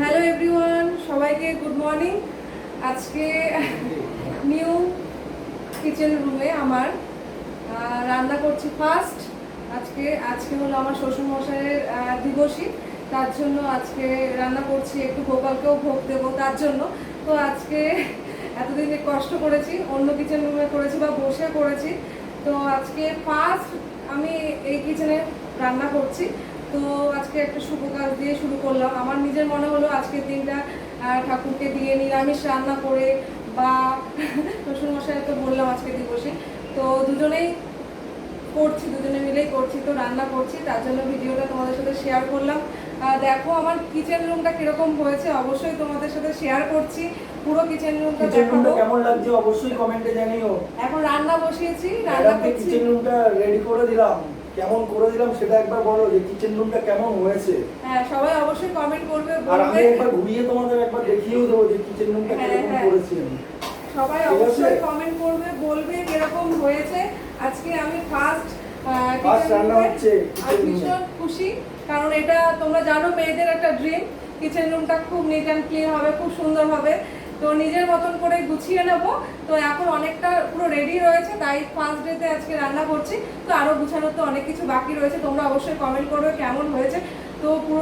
Hello everyone সবাইকে good morning আজকে new kitchen রুমে আমার রান্না করছি ফার্স্ট আজকে আজকে হলো আমার শ্বশুরমশাইয়ের দিবসী। তার জন্য আজকে রান্না করছি একটু গোপালকেও ভোগ দেবো তার জন্য। তো আজকে এতদিন কষ্ট করেছি, অন্য কিচেন রুমে করেছি বা বসে করেছি। তো আজকে ফার্স্ট আমি এই কিচেনে রান্না করছি। তো আজকে একটা শুভ কাজ দিয়ে শুরু করলাম। আমার নিজের মনে হলো আজকের দিনটা ঠাকুরকে দিয়ে নিরামিষ রান্না করে বা শ্বশুরমশাই তো বললাম আজকে দিবসে। তো দুজনেই করছি দুজনে মিলেই করছি তো রান্না করছি তার জন্য ভিডিওটা তোমাদের সাথে শেয়ার করলাম। দেখো আমার কিচেন রুমটা কীরকম হয়েছে অবশ্যই তোমাদের সাথে শেয়ার করছি পুরো কিচেন রুমটা দেখাবো। কেমন লাগছে অবশ্যই কমেন্টে জানিও। এখন রান্না বসিয়েছি রান্না করছি। কিচেন রুমটা রেডি করে দিলাম। কেমন করে দিলাম সেটা একবার বলো যে কিচেন রুমটা কেমন হয়েছে? হ্যাঁ সবাই অবশ্যই কমেন্ট করবে আর আমি একবার ঘুরিয়ে তোমাদের একবার দেখিয়েও দেবো যে কিচেন রুমটা হ্যাঁ, কীরকম হ্যাঁ। করেছি আমি। সবাই অবশ্যই কমেন্ট করবে বলবে কীরকম হয়েছে। আজকে আমি ফার্স্ট First রান্না হচ্ছে আর ভীষণ খুশি কারণ এটা তোমরা জানো মেয়েদের একটা ড্রিম কিচেন রুমটা খুব নিট অ্যান্ড ক্লিন হবে খুব সুন্দর হবে। তো নিজের মতন করে গুছিয়ে নেব। তো এখন অনেকটা পুরো রেডি রয়েছে, তাই ফার্স্ট ডেতে আজকে রান্না করছি। তো আরও গুছানোর তো অনেক কিছু বাকি রয়েছে, তোমরা অবশ্যই কমেন্ট করবে কেমন হয়েছে। তো পুরো